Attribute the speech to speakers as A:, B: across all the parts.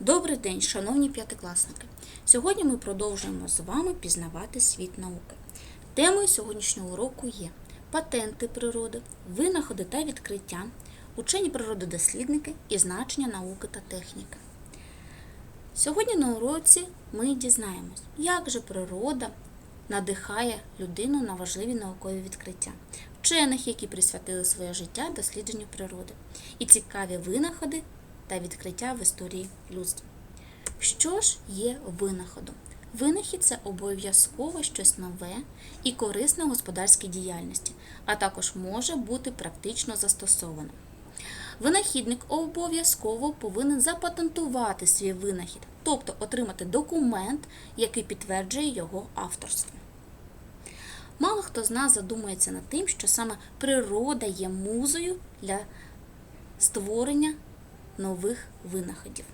A: Добрий день, шановні п'ятикласники! Сьогодні ми продовжуємо з вами пізнавати світ науки. Темою сьогоднішнього уроку є патенти природи, винаходи та відкриття, учені природодослідники і значення науки та техніки. Сьогодні на уроці ми дізнаємось, як же природа надихає людину на важливі наукові відкриття, вчених, які присвятили своє життя дослідженню природи, і цікаві винаходи та відкриття в історії людства. Що ж є винаходом? Винахід це обов'язково щось нове і корисне в господарській діяльності, а також може бути практично застосованим. Винахідник обов'язково повинен запатентувати свій винахід, тобто отримати документ, який підтверджує його авторство. Мало хто з нас задумується над тим, що саме природа є музою для створення нових винаходів.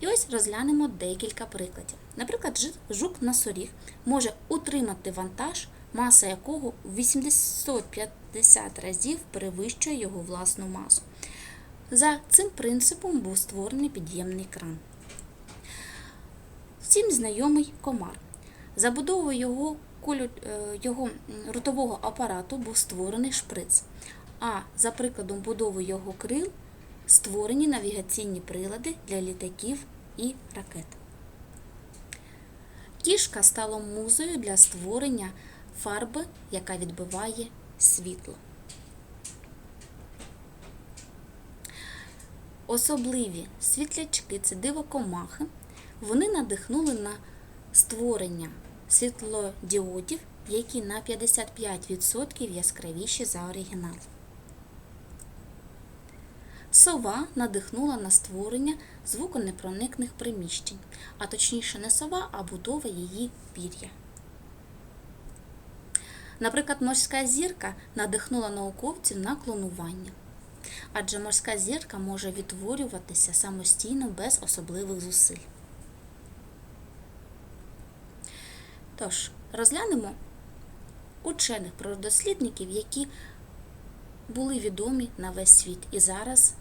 A: І ось розглянемо декілька прикладів. Наприклад, жи- жук-носоріг може утримати вантаж, маса якого в 850 разів перевищує його власну масу. За цим принципом був створений під'ємний кран. Всім знайомий комар. Забудовою його, колю, е, його ротового апарату був створений шприц, а за прикладом будови його крил створені навігаційні прилади для літаків і ракет. Кішка стала музою для створення фарби, яка відбиває світло. Особливі світлячки це дивокомахи. Вони надихнули на створення світлодіодів, які на 55% яскравіші за оригінал. Сова надихнула на створення звуконепроникних приміщень, а точніше не сова, а будова її пір'я. Наприклад, морська зірка надихнула науковців на клонування, адже морська зірка може відтворюватися самостійно без особливих зусиль. Тож, розглянемо учених природослідників, які були відомі на весь світ, і зараз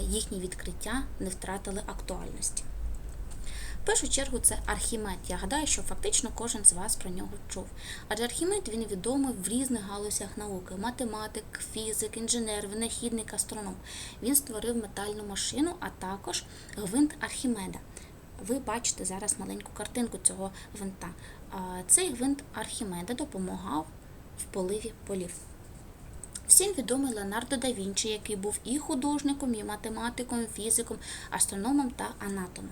A: їхні відкриття не втратили актуальності. В першу чергу це Архімед. Я гадаю, що фактично кожен з вас про нього чув. Адже Архімед він відомий в різних галузях науки: математик, фізик, інженер, винахідник, астроном. Він створив метальну машину, а також гвинт Архімеда. Ви бачите зараз маленьку картинку цього гвинта. Цей гвинт Архімеда допомагав в поливі полів. Всім відомий Леонардо да Вінчі, який був і художником, і математиком, і фізиком, астрономом та анатомом.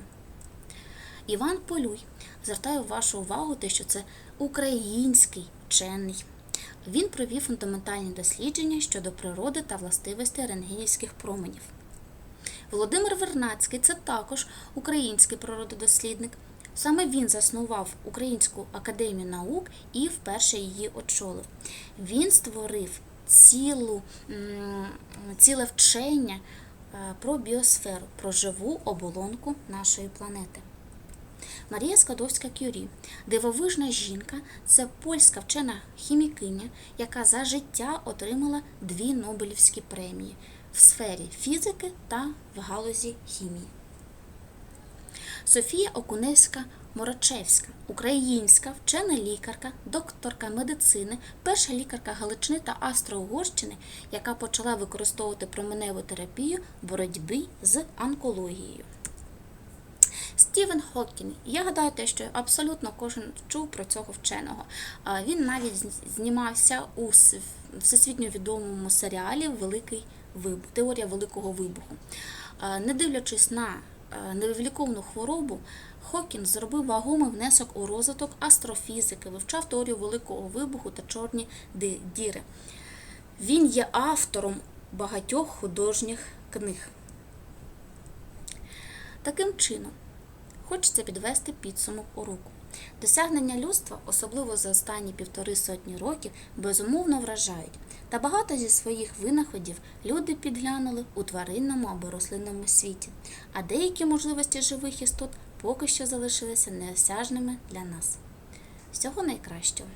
A: Іван Полюй. Звертаю вашу увагу, те, що це український вчений. Він провів фундаментальні дослідження щодо природи та властивостей рентгенівських променів. Володимир Вернацький це також український природодослідник. Саме він заснував Українську академію наук і вперше її очолив. Він створив цілу, ціле вчення е, про біосферу, про живу оболонку нашої планети. Марія Скадовська Кюрі, дивовижна жінка, це польська вчена хімікиня, яка за життя отримала дві Нобелівські премії в сфері фізики та в галузі хімії. Софія Окуневська Морочевська, українська вчена лікарка, докторка медицини, перша лікарка Галичини та Австро-Угорщини, яка почала використовувати променеву терапію в боротьбі з онкологією. Стівен Хоккін. Я гадаю, те, що абсолютно кожен чув про цього вченого. Він навіть знімався у всесвітньо відомому серіалі Великий вибух, теорія великого вибуху. Не дивлячись на е, невиліковну хворобу, Хокін зробив вагомий внесок у розвиток астрофізики, вивчав теорію великого вибуху та чорні діри. Він є автором багатьох художніх книг. Таким чином, хочеться підвести підсумок уроку. Досягнення людства, особливо за останні півтори сотні років, безумовно вражають. Та багато зі своїх винаходів люди підглянули у тваринному або рослинному світі, а деякі можливості живих істот поки що залишилися неосяжними для нас. Всього найкращого!